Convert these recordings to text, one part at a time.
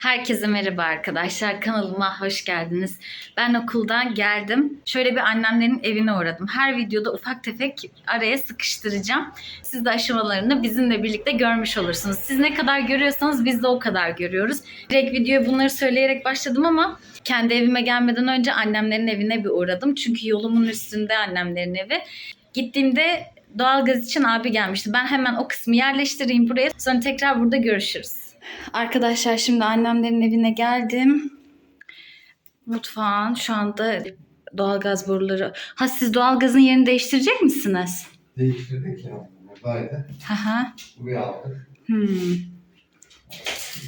Herkese merhaba arkadaşlar. Kanalıma hoş geldiniz. Ben okuldan geldim. Şöyle bir annemlerin evine uğradım. Her videoda ufak tefek araya sıkıştıracağım. Siz de aşamalarını bizimle birlikte görmüş olursunuz. Siz ne kadar görüyorsanız biz de o kadar görüyoruz. Direkt videoya bunları söyleyerek başladım ama kendi evime gelmeden önce annemlerin evine bir uğradım. Çünkü yolumun üstünde annemlerin evi. Gittiğimde doğalgaz için abi gelmişti. Ben hemen o kısmı yerleştireyim buraya. Sonra tekrar burada görüşürüz. Arkadaşlar şimdi annemlerin evine geldim. Mutfağın şu anda doğalgaz boruları. Ha siz doğalgazın yerini değiştirecek misiniz? Değiştirdik ya. Buradaydı. Hı hı. Buraya aldık. Hmm.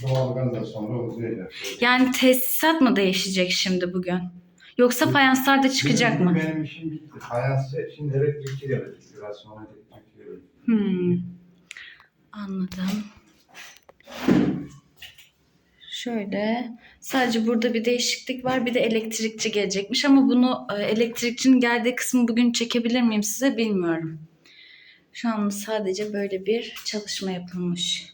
Doğalgaz da sonra uzayacak. Yani tesisat mı değişecek şimdi bugün? Yoksa fayanslar da çıkacak benim, mı? Benim işim bitti. Fayansı şimdi elektrikçi gelecek. Biraz sonra elektrikçi gelecek. Hmm. Anladım. Şöyle sadece burada bir değişiklik var bir de elektrikçi gelecekmiş ama bunu e, elektrikçinin geldiği kısmı bugün çekebilir miyim size bilmiyorum. Şu an sadece böyle bir çalışma yapılmış.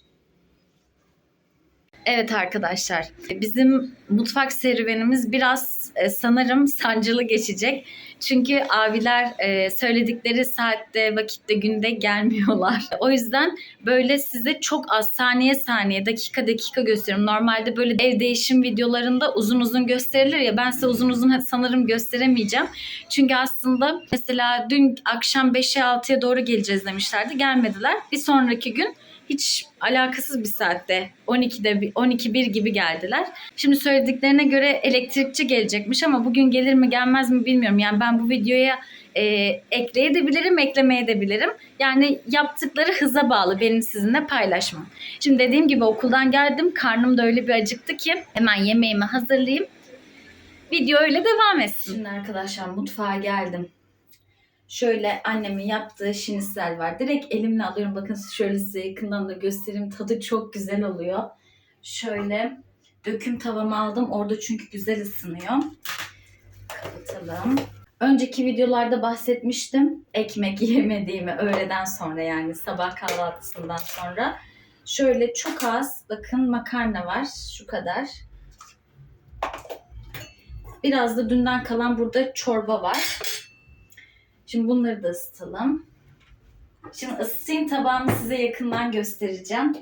Evet arkadaşlar bizim mutfak serüvenimiz biraz e, sanırım sancılı geçecek. Çünkü abiler e, söyledikleri saatte, vakitte, günde gelmiyorlar. O yüzden böyle size çok az saniye saniye, dakika dakika gösteriyorum. Normalde böyle ev değişim videolarında uzun uzun gösterilir ya ben size uzun uzun sanırım gösteremeyeceğim. Çünkü aslında mesela dün akşam 5'e 6'ya doğru geleceğiz demişlerdi. Gelmediler. Bir sonraki gün hiç alakasız bir saatte 12'de 12 1 gibi geldiler. Şimdi söylediklerine göre elektrikçi gelecekmiş ama bugün gelir mi gelmez mi bilmiyorum. Yani ben bu videoya e, ekleyebilirim, eklemeyebilirim. Yani yaptıkları hıza bağlı benim sizinle paylaşmam. Şimdi dediğim gibi okuldan geldim. Karnım da öyle bir acıktı ki hemen yemeğimi hazırlayayım. Video öyle devam etsin. Şimdi arkadaşlar mutfağa geldim. Şöyle annemin yaptığı şinisel var. Direkt elimle alıyorum. Bakın şöyle size yakından da göstereyim. Tadı çok güzel oluyor. Şöyle döküm tavamı aldım. Orada çünkü güzel ısınıyor. Kapatalım. Önceki videolarda bahsetmiştim. Ekmek yemediğimi öğleden sonra yani sabah kahvaltısından sonra. Şöyle çok az bakın makarna var. Şu kadar. Biraz da dünden kalan burada çorba var. Şimdi bunları da ısıtalım. Şimdi ısıtayım tabağımı size yakından göstereceğim.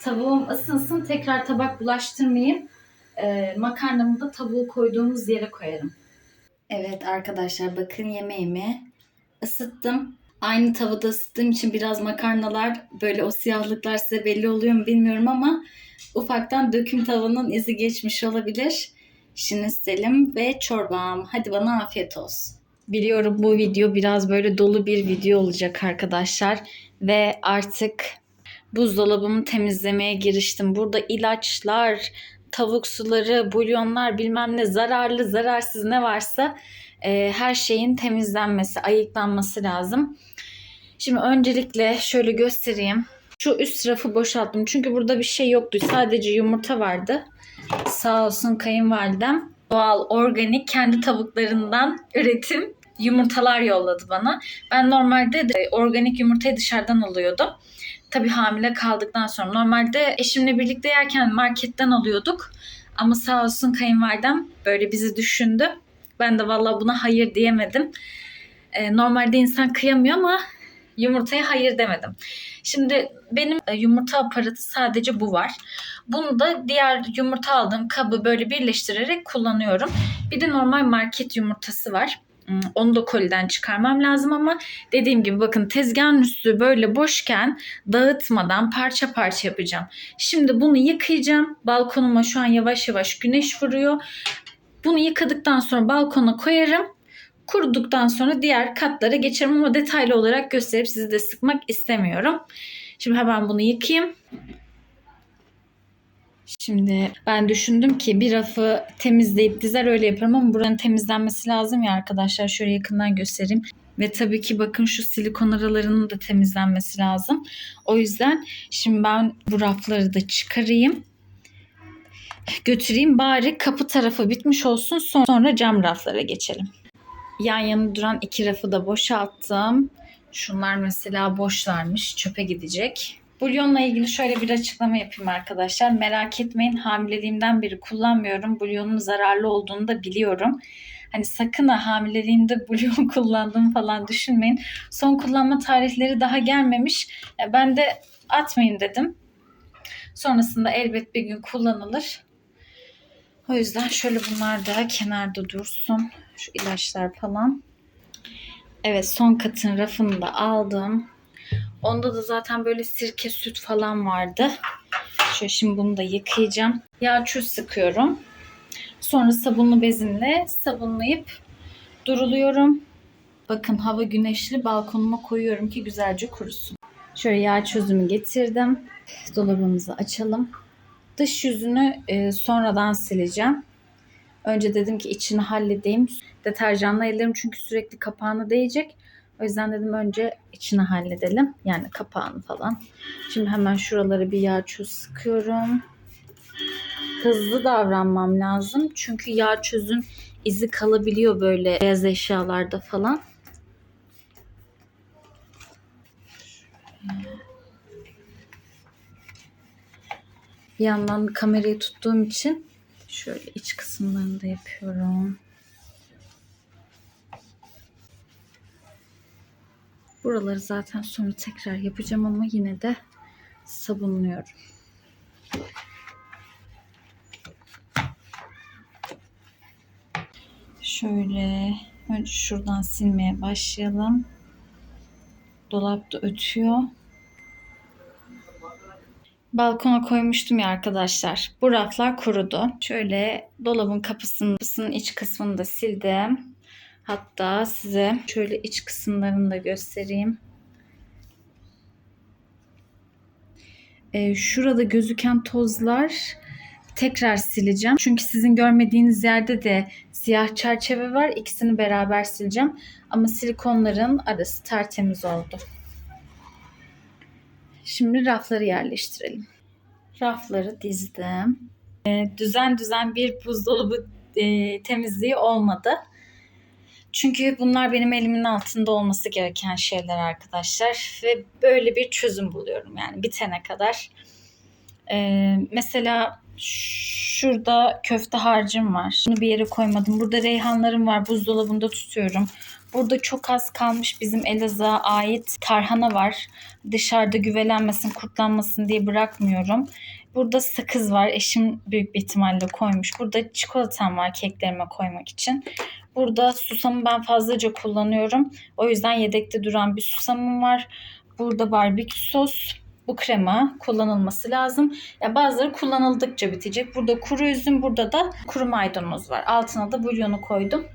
Tavuğum ısınsın tekrar tabak bulaştırmayayım. Ee, makarnamı da tavuğu koyduğumuz yere koyarım. Evet arkadaşlar bakın yemeğimi ısıttım. Aynı tavada ısıttığım için biraz makarnalar böyle o siyahlıklar size belli oluyor mu bilmiyorum ama ufaktan döküm tavanın izi geçmiş olabilir. Şimdi selim ve çorbam. Hadi bana afiyet olsun. Biliyorum bu video biraz böyle dolu bir video olacak arkadaşlar. Ve artık buzdolabımı temizlemeye giriştim. Burada ilaçlar, tavuk suları, bulyonlar bilmem ne zararlı zararsız ne varsa e, her şeyin temizlenmesi, ayıklanması lazım. Şimdi öncelikle şöyle göstereyim. Şu üst rafı boşalttım. Çünkü burada bir şey yoktu. Sadece yumurta vardı. Sağ olsun kayınvalidem doğal, organik, kendi tavuklarından üretim yumurtalar yolladı bana. Ben normalde de organik yumurtayı dışarıdan alıyordum. Tabii hamile kaldıktan sonra. Normalde eşimle birlikte yerken marketten alıyorduk. Ama sağ olsun kayınvalidem böyle bizi düşündü. Ben de vallahi buna hayır diyemedim. Ee, normalde insan kıyamıyor ama yumurtaya hayır demedim. Şimdi benim e, yumurta aparatı sadece bu var. Bunu da diğer yumurta aldığım kabı böyle birleştirerek kullanıyorum. Bir de normal market yumurtası var. Onu da koliden çıkarmam lazım ama dediğim gibi bakın tezgahın üstü böyle boşken dağıtmadan parça parça yapacağım. Şimdi bunu yıkayacağım. Balkonuma şu an yavaş yavaş güneş vuruyor. Bunu yıkadıktan sonra balkona koyarım. Kuruduktan sonra diğer katlara geçerim ama detaylı olarak gösterip sizi de sıkmak istemiyorum. Şimdi hemen bunu yıkayayım. Şimdi ben düşündüm ki bir rafı temizleyip dizer öyle yaparım ama buranın temizlenmesi lazım ya arkadaşlar. Şöyle yakından göstereyim. Ve tabii ki bakın şu silikon aralarının da temizlenmesi lazım. O yüzden şimdi ben bu rafları da çıkarayım. Götüreyim bari kapı tarafı bitmiş olsun sonra cam raflara geçelim. Yan yana duran iki rafı da boşalttım. Şunlar mesela boşlarmış çöpe gidecek. Bulyonla ilgili şöyle bir açıklama yapayım arkadaşlar. Merak etmeyin hamileliğimden beri kullanmıyorum. Bulyonun zararlı olduğunu da biliyorum. Hani sakın ha hamileliğimde bulyon kullandım falan düşünmeyin. Son kullanma tarihleri daha gelmemiş. E, Ben de atmayayım dedim. Sonrasında elbet bir gün kullanılır. O yüzden şöyle bunlar da kenarda dursun. Şu ilaçlar falan. Evet son katın rafını da aldım. Onda da zaten böyle sirke süt falan vardı. Şöyle şimdi bunu da yıkayacağım. Yağ çöz sıkıyorum. Sonra sabunlu bezinle sabunlayıp duruluyorum. Bakın hava güneşli balkonuma koyuyorum ki güzelce kurusun. Şöyle yağ çözümü getirdim. Dolabımızı açalım. Dış yüzünü e, sonradan sileceğim. Önce dedim ki içini halledeyim. Deterjanla ellerim çünkü sürekli kapağına değecek. O yüzden dedim önce içini halledelim. Yani kapağını falan. Şimdi hemen şuraları bir yağ çöz sıkıyorum. Hızlı davranmam lazım. Çünkü yağ çözün izi kalabiliyor böyle beyaz eşyalarda falan. Bir yandan kamerayı tuttuğum için şöyle iç kısımlarını da yapıyorum. Buraları zaten sonra tekrar yapacağım ama yine de sabunluyorum. Şöyle önce şuradan silmeye başlayalım. Dolapta ötüyor. Balkona koymuştum ya arkadaşlar. Bu raflar kurudu. Şöyle dolabın kapısının, kapısının iç kısmını da sildim. Hatta size şöyle iç kısımlarını da göstereyim. Ee, şurada gözüken tozlar tekrar sileceğim. Çünkü sizin görmediğiniz yerde de siyah çerçeve var. İkisini beraber sileceğim. Ama silikonların arası tertemiz oldu. Şimdi rafları yerleştirelim. Rafları dizdim. Ee, düzen düzen bir buzdolabı e, temizliği olmadı. Çünkü bunlar benim elimin altında olması gereken şeyler arkadaşlar. Ve böyle bir çözüm buluyorum yani bitene kadar. Ee, mesela şurada köfte harcım var. Bunu bir yere koymadım. Burada reyhanlarım var. Buzdolabında tutuyorum. Burada çok az kalmış bizim Elazığ'a ait tarhana var. Dışarıda güvelenmesin, kurtlanmasın diye bırakmıyorum. Burada sakız var. Eşim büyük bir ihtimalle koymuş. Burada çikolatam var keklerime koymak için. Burada susamı ben fazlaca kullanıyorum. O yüzden yedekte duran bir susamım var. Burada barbekü sos, bu krema kullanılması lazım. Ya bazıları kullanıldıkça bitecek. Burada kuru üzüm, burada da kuru maydanoz var. Altına da bulyonu koydum.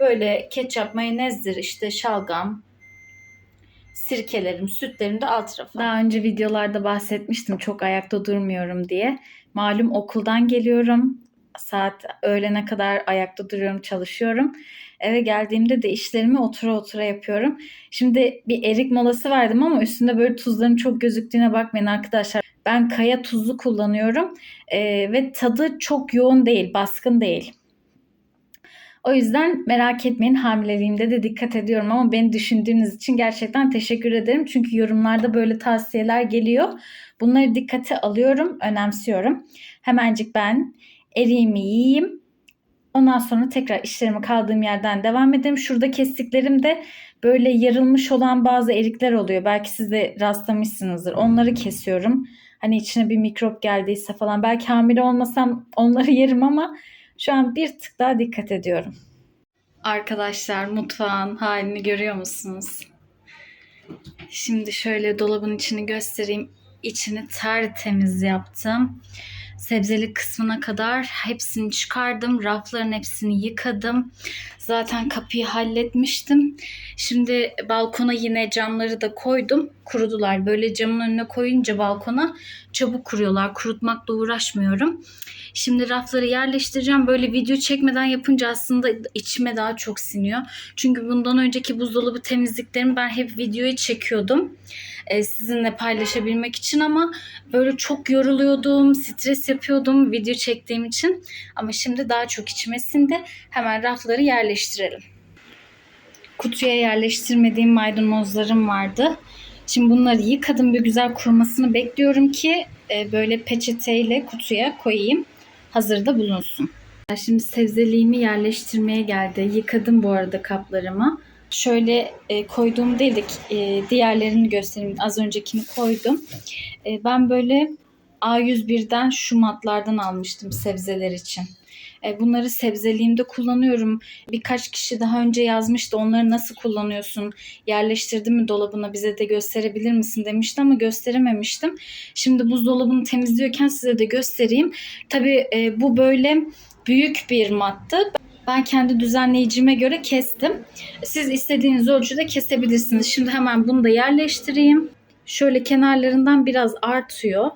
Böyle ketçap, mayonezdir, işte şalgam, sirkelerim, sütlerim de alt rafa. Daha önce videolarda bahsetmiştim çok ayakta durmuyorum diye. Malum okuldan geliyorum. Saat öğlene kadar ayakta duruyorum, çalışıyorum. Eve geldiğimde de işlerimi otura otura yapıyorum. Şimdi bir erik molası verdim ama üstünde böyle tuzların çok gözüktüğüne bakmayın arkadaşlar. Ben kaya tuzu kullanıyorum Ee, ve tadı çok yoğun değil, baskın değil. O yüzden merak etmeyin hamileliğimde de dikkat ediyorum ama beni düşündüğünüz için gerçekten teşekkür ederim. Çünkü yorumlarda böyle tavsiyeler geliyor. Bunları dikkate alıyorum, önemsiyorum. Hemencik ben eriğimi yiyeyim. Ondan sonra tekrar işlerime kaldığım yerden devam ederim. Şurada kestiklerim de böyle yarılmış olan bazı erikler oluyor. Belki siz de rastlamışsınızdır. Onları kesiyorum. Hani içine bir mikrop geldiyse falan. Belki hamile olmasam onları yerim ama şu an bir tık daha dikkat ediyorum. Arkadaşlar mutfağın halini görüyor musunuz? Şimdi şöyle dolabın içini göstereyim. İçini tertemiz yaptım. Sebzeli kısmına kadar hepsini çıkardım. Rafların hepsini yıkadım. Zaten kapıyı halletmiştim. Şimdi balkona yine camları da koydum. Kurudular. Böyle camın önüne koyunca balkona çabuk kuruyorlar. Kurutmakla uğraşmıyorum. Şimdi rafları yerleştireceğim. Böyle video çekmeden yapınca aslında içime daha çok siniyor. Çünkü bundan önceki buzdolabı temizliklerimi ben hep videoya çekiyordum. Ee, sizinle paylaşabilmek için ama böyle çok yoruluyordum, stres yapıyordum video çektiğim için. Ama şimdi daha çok içime sindi. Hemen rafları yerleştirelim. Kutuya yerleştirmediğim maydanozlarım vardı. Şimdi bunları yıkadım bir güzel kurumasını bekliyorum ki e, böyle peçeteyle kutuya koyayım. Hazırda bulunsun. Şimdi sebzeliğimi yerleştirmeye geldi. Yıkadım bu arada kaplarımı. Şöyle e, koyduğum değil de e, diğerlerini göstereyim. Az öncekini koydum. E, ben böyle A101'den şu matlardan almıştım sebzeler için. E, bunları sebzeliğimde kullanıyorum. Birkaç kişi daha önce yazmıştı onları nasıl kullanıyorsun? Yerleştirdin mi dolabına bize de gösterebilir misin demişti ama gösterememiştim. Şimdi buzdolabını temizliyorken size de göstereyim. Tabii e, bu böyle büyük bir mattı. Ben kendi düzenleyicime göre kestim. Siz istediğiniz ölçüde kesebilirsiniz. Şimdi hemen bunu da yerleştireyim. Şöyle kenarlarından biraz artıyor.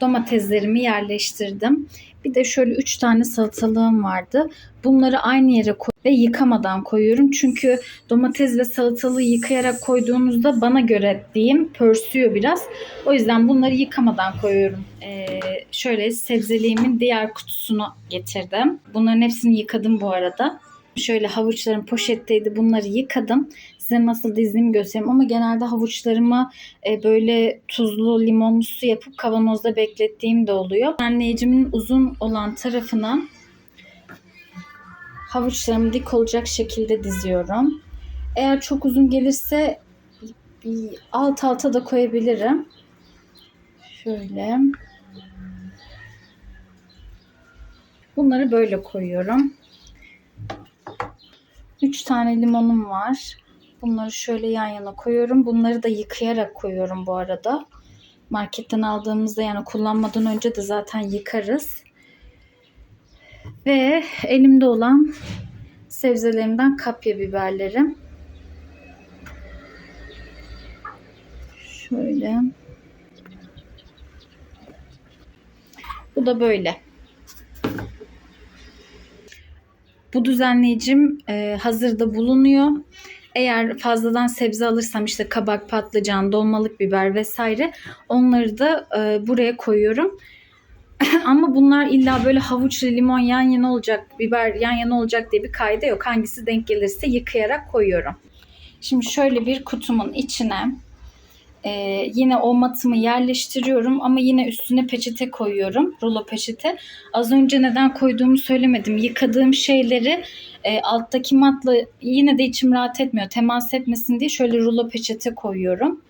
Domateslerimi yerleştirdim. Bir de şöyle 3 tane salatalığım vardı. Bunları aynı yere koy ve yıkamadan koyuyorum. Çünkü domates ve salatalığı yıkayarak koyduğunuzda bana göre diyeyim pörsüyor biraz. O yüzden bunları yıkamadan koyuyorum. Ee, şöyle sebzeliğimin diğer kutusunu getirdim. Bunların hepsini yıkadım bu arada. Şöyle havuçlarım poşetteydi. Bunları yıkadım. Size nasıl dizdiğimi göstereyim ama genelde havuçlarımı e, böyle tuzlu limonlu su yapıp kavanozda beklettiğim de oluyor. Önleyicimin uzun olan tarafına havuçlarımı dik olacak şekilde diziyorum. Eğer çok uzun gelirse alt alta da koyabilirim. Şöyle. Bunları böyle koyuyorum. 3 tane limonum var. Bunları şöyle yan yana koyuyorum. Bunları da yıkayarak koyuyorum bu arada. Marketten aldığımızda yani kullanmadan önce de zaten yıkarız. Ve elimde olan sebzelerimden kapya biberlerim. Şöyle. Bu da böyle. Bu düzenleyicim e, hazırda bulunuyor. Eğer fazladan sebze alırsam işte kabak, patlıcan, dolmalık biber vesaire onları da e, buraya koyuyorum. Ama bunlar illa böyle havuçla limon yan yana olacak, biber yan yana olacak diye bir kayda yok. Hangisi denk gelirse yıkayarak koyuyorum. Şimdi şöyle bir kutumun içine e, yine o matımı yerleştiriyorum ama yine üstüne peçete koyuyorum. Rulo peçete. Az önce neden koyduğumu söylemedim. Yıkadığım şeyleri e, alttaki matla yine de içim rahat etmiyor. Temas etmesin diye şöyle rulo peçete koyuyorum.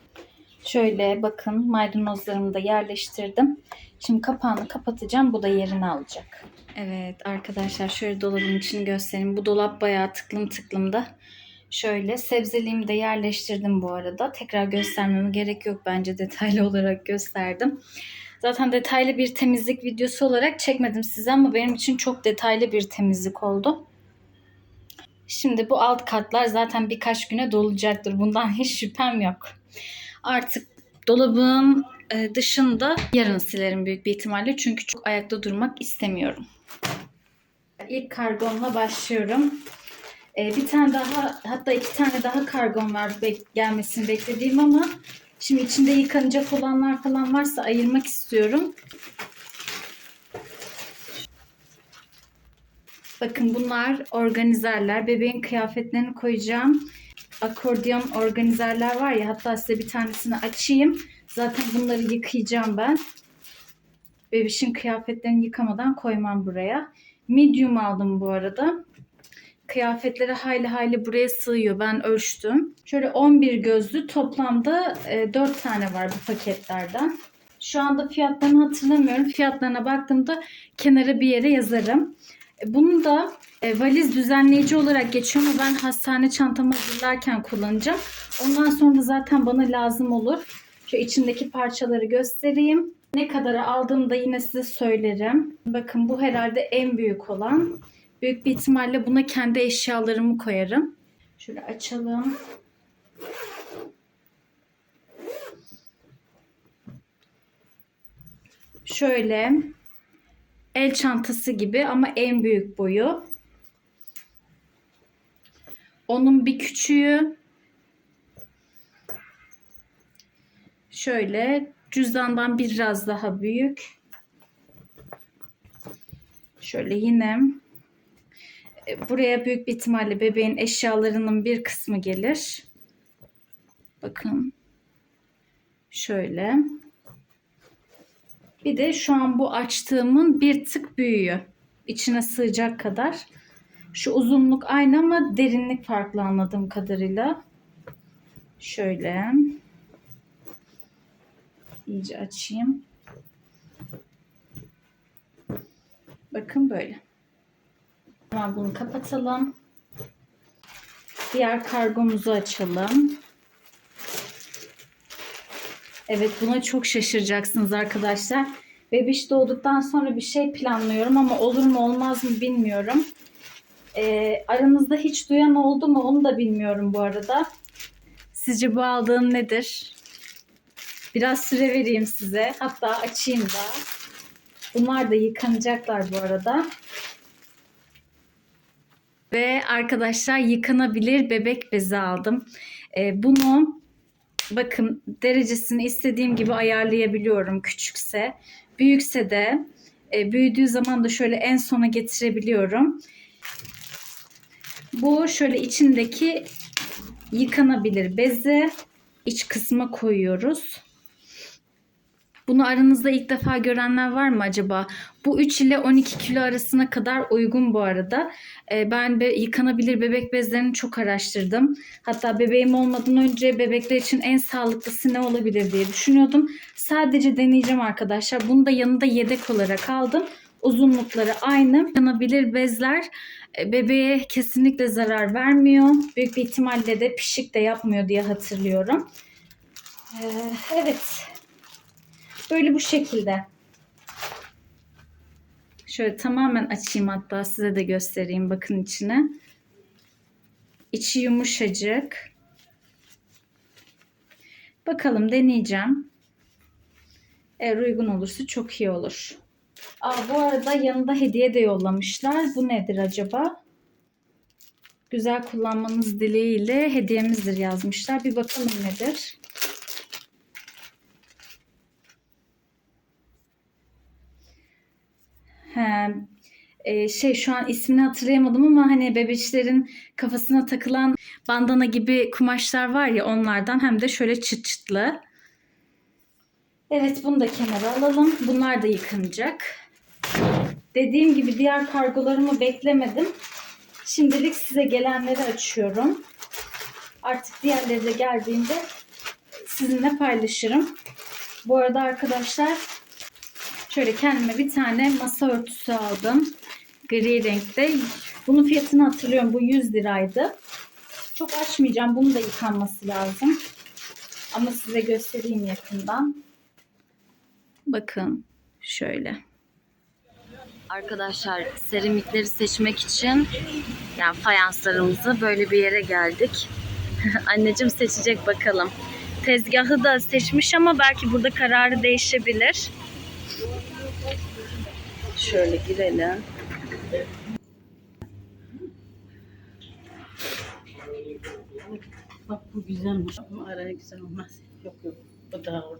Şöyle bakın maydanozlarımı da yerleştirdim. Şimdi kapağını kapatacağım. Bu da yerini alacak. Evet arkadaşlar şöyle dolabın içini göstereyim. Bu dolap bayağı tıklım tıklımda. Şöyle sebzeliğimi de yerleştirdim bu arada. Tekrar göstermeme gerek yok bence detaylı olarak gösterdim. Zaten detaylı bir temizlik videosu olarak çekmedim size ama benim için çok detaylı bir temizlik oldu. Şimdi bu alt katlar zaten birkaç güne dolacaktır. Bundan hiç şüphem yok. Artık dolabın e, dışında yarın silerim büyük bir ihtimalle. Çünkü çok ayakta durmak istemiyorum. İlk kargomla başlıyorum. E, bir tane daha hatta iki tane daha kargom var bek- gelmesini beklediğim ama şimdi içinde yıkanacak olanlar falan varsa ayırmak istiyorum. Bakın bunlar organizerler. Bebeğin kıyafetlerini koyacağım. Akordeon organizerler var ya hatta size bir tanesini açayım. Zaten bunları yıkayacağım ben. Bebişin kıyafetlerini yıkamadan koymam buraya. Medium aldım bu arada. Kıyafetleri hayli hayli buraya sığıyor. Ben ölçtüm. Şöyle 11 gözlü toplamda e, 4 tane var bu paketlerden. Şu anda fiyatlarını hatırlamıyorum. Fiyatlarına baktığımda kenara bir yere yazarım. E, Bunu da e, valiz düzenleyici olarak geçiyor ama ben hastane çantamı hazırlarken kullanacağım. Ondan sonra zaten bana lazım olur. Şu içindeki parçaları göstereyim. Ne kadar aldığımı da yine size söylerim. Bakın bu herhalde en büyük olan. Büyük bir ihtimalle buna kendi eşyalarımı koyarım. Şöyle açalım. Şöyle el çantası gibi ama en büyük boyu. Onun bir küçüğü. Şöyle cüzdandan biraz daha büyük. Şöyle yine buraya büyük bir ihtimalle bebeğin eşyalarının bir kısmı gelir. Bakın Şöyle. Bir de şu an bu açtığımın bir tık büyüğü. İçine sığacak kadar. Şu uzunluk aynı ama derinlik farklı anladığım kadarıyla. Şöyle. İyice açayım. Bakın böyle. Tamam bunu kapatalım. Diğer kargomuzu açalım. Evet buna çok şaşıracaksınız arkadaşlar. Bebiş doğduktan sonra bir şey planlıyorum ama olur mu olmaz mı bilmiyorum. Ee, aranızda hiç duyan oldu mu onu da bilmiyorum bu arada. Sizce bu aldığım nedir? Biraz süre vereyim size. Hatta açayım da. Bunlar da yıkanacaklar bu arada. Ve arkadaşlar yıkanabilir bebek bezi aldım. Ee, bunu bakın derecesini istediğim gibi ayarlayabiliyorum küçükse. Büyükse de e, büyüdüğü zaman da şöyle en sona getirebiliyorum. Bu şöyle içindeki yıkanabilir bezi iç kısma koyuyoruz. Bunu aranızda ilk defa görenler var mı acaba? Bu 3 ile 12 kilo arasına kadar uygun bu arada. Ee, ben be, yıkanabilir bebek bezlerini çok araştırdım. Hatta bebeğim olmadan önce bebekler için en sağlıklısı ne olabilir diye düşünüyordum. Sadece deneyeceğim arkadaşlar. Bunu da yanında yedek olarak aldım. Uzunlukları aynı. Yıkanabilir bezler e, bebeğe kesinlikle zarar vermiyor. Büyük bir ihtimalle de pişik de yapmıyor diye hatırlıyorum. Ee, evet. Böyle bu şekilde. Şöyle tamamen açayım hatta size de göstereyim bakın içine. İçi yumuşacık. Bakalım deneyeceğim. Eğer uygun olursa çok iyi olur. Aa, bu arada yanında hediye de yollamışlar. Bu nedir acaba? Güzel kullanmanız dileğiyle hediyemizdir yazmışlar. Bir bakalım nedir? He, e, şey şu an ismini hatırlayamadım ama hani bebeklerin kafasına takılan bandana gibi kumaşlar var ya onlardan hem de şöyle çıt çıtlı. Evet bunu da kenara alalım. Bunlar da yıkanacak. Dediğim gibi diğer kargolarımı beklemedim. Şimdilik size gelenleri açıyorum. Artık diğerleri de geldiğinde sizinle paylaşırım. Bu arada arkadaşlar şöyle kendime bir tane masa örtüsü aldım. Gri renkte. Bunun fiyatını hatırlıyorum. Bu 100 liraydı. Çok açmayacağım. Bunun da yıkanması lazım. Ama size göstereyim yakından. Bakın şöyle. Arkadaşlar seramikleri seçmek için yani fayanslarımızı böyle bir yere geldik. Anneciğim seçecek bakalım. Tezgahı da seçmiş ama belki burada kararı değişebilir. Şöyle girelim. Bak bu güzelmiş ama araya güzel olmaz. Yok yok. Bu daha olur.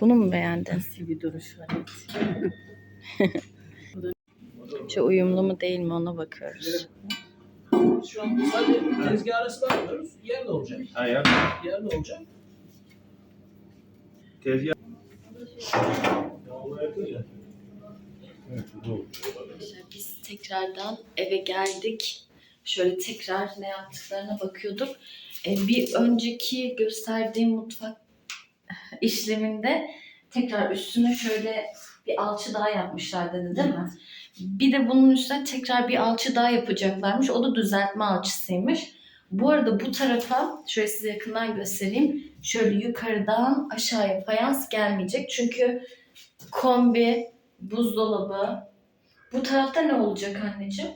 Bunu mu beğendin? Nasıl bir duruş var. Şu uyumlu mu değil mi ona bakıyoruz. Şu an sadece tezgah arası bakmıyoruz. Yer de olacak. Ha ya. Yer de olacak. Tezgah. Evet. Biz tekrardan eve geldik. Şöyle tekrar ne yaptıklarına bakıyorduk. E, bir önceki gösterdiğim mutfak işleminde tekrar üstüne şöyle bir alçı daha yapmışlar dedi değil mi? Bir de bunun üstüne tekrar bir alçı daha yapacaklarmış. O da düzeltme alçısıymış. Bu arada bu tarafa şöyle size yakından göstereyim. Şöyle yukarıdan aşağıya fayans gelmeyecek. Çünkü kombi, buzdolabı. Bu tarafta ne olacak anneciğim?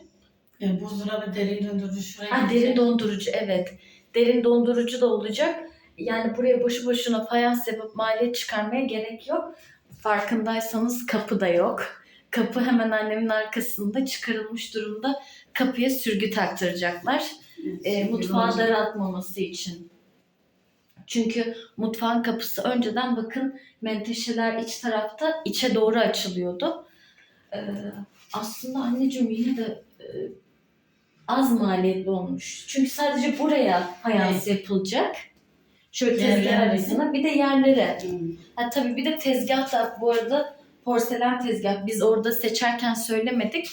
Yani buzdolabı derin dondurucu şuraya Ha, derin dondurucu evet. Derin dondurucu da olacak. Yani buraya boşu boşuna fayans yapıp maliyet çıkarmaya gerek yok. Farkındaysanız kapı da yok. Kapı hemen annemin arkasında çıkarılmış durumda. Kapıya sürgü taktıracaklar. Evet, E, mutfağı daraltmaması için. Çünkü mutfağın kapısı önceden bakın menteşeler iç tarafta içe doğru açılıyordu. Ee, aslında anneciğim yine de e, az maliyetli olmuş. Çünkü sadece buraya fayans yapılacak. Şöyle tezgah arasına bir de yerlere. Ha, tabii bir de tezgah da bu arada porselen tezgah. Biz orada seçerken söylemedik.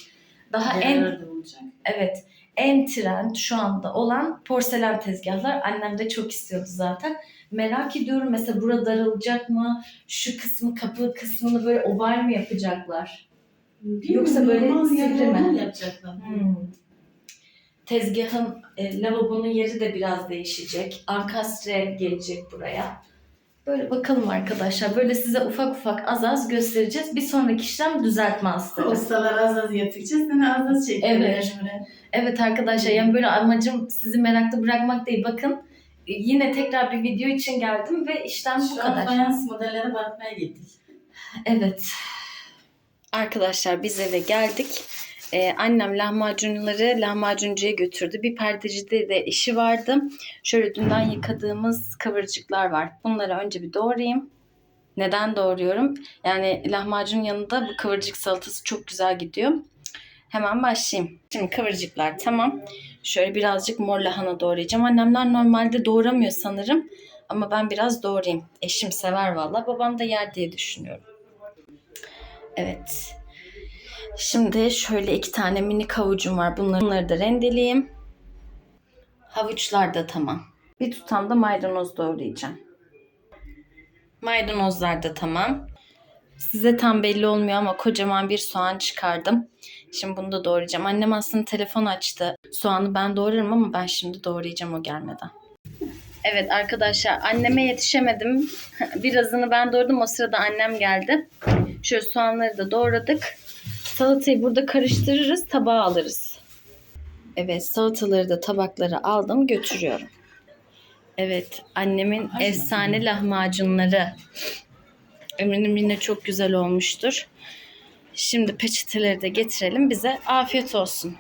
Daha en Yerler de olacak. evet en trend şu anda olan porselen tezgahlar. Annem de çok istiyordu zaten. Merak ediyorum mesela burada daralacak mı? Şu kısmı kapı kısmını böyle oval mi yapacaklar? Yoksa böyle Normal sivri mi? yapacaklar. Hmm. Tezgahın e, lavabonun yeri de biraz değişecek. Ankastre gelecek buraya. Böyle bakalım arkadaşlar. Böyle size ufak ufak az az göstereceğiz. Bir sonraki işlem düzeltme hastalığı. Ustalar az az yaptıkça seni az az çekiyor. Evet. Evet arkadaşlar yani böyle amacım sizi merakta bırakmak değil. Bakın e, yine tekrar bir video için geldim ve işlem bu Şu an kadar. fayans modellere bakmaya gittik. Evet. Arkadaşlar biz eve geldik. Ee, annem lahmacunları lahmacuncuya götürdü. Bir perdecide de işi vardı. Şöyle dünden yıkadığımız kıvırcıklar var. Bunları önce bir doğrayayım. Neden doğruyorum? Yani lahmacun yanında bu kıvırcık salatası çok güzel gidiyor. Hemen başlayayım. Şimdi kıvırcıklar tamam. Şöyle birazcık mor lahana doğrayacağım. Annemler normalde doğramıyor sanırım. Ama ben biraz doğrayayım. Eşim sever valla. Babam da yer diye düşünüyorum. Evet. Şimdi şöyle iki tane mini havucum var. Bunları, da rendeleyeyim. Havuçlar da tamam. Bir tutam da maydanoz doğrayacağım. Maydanozlar da tamam. Size tam belli olmuyor ama kocaman bir soğan çıkardım. Şimdi bunu da doğrayacağım. Annem aslında telefon açtı. Soğanı ben doğrarım ama ben şimdi doğrayacağım o gelmeden. Evet arkadaşlar anneme yetişemedim. Birazını ben doğradım. O sırada annem geldi. Şöyle soğanları da doğradık. Salatayı burada karıştırırız, tabağa alırız. Evet, salataları da tabaklara aldım, götürüyorum. Evet, annemin efsane lahmacunları. Eminim yine çok güzel olmuştur. Şimdi peçeteleri de getirelim bize. Afiyet olsun.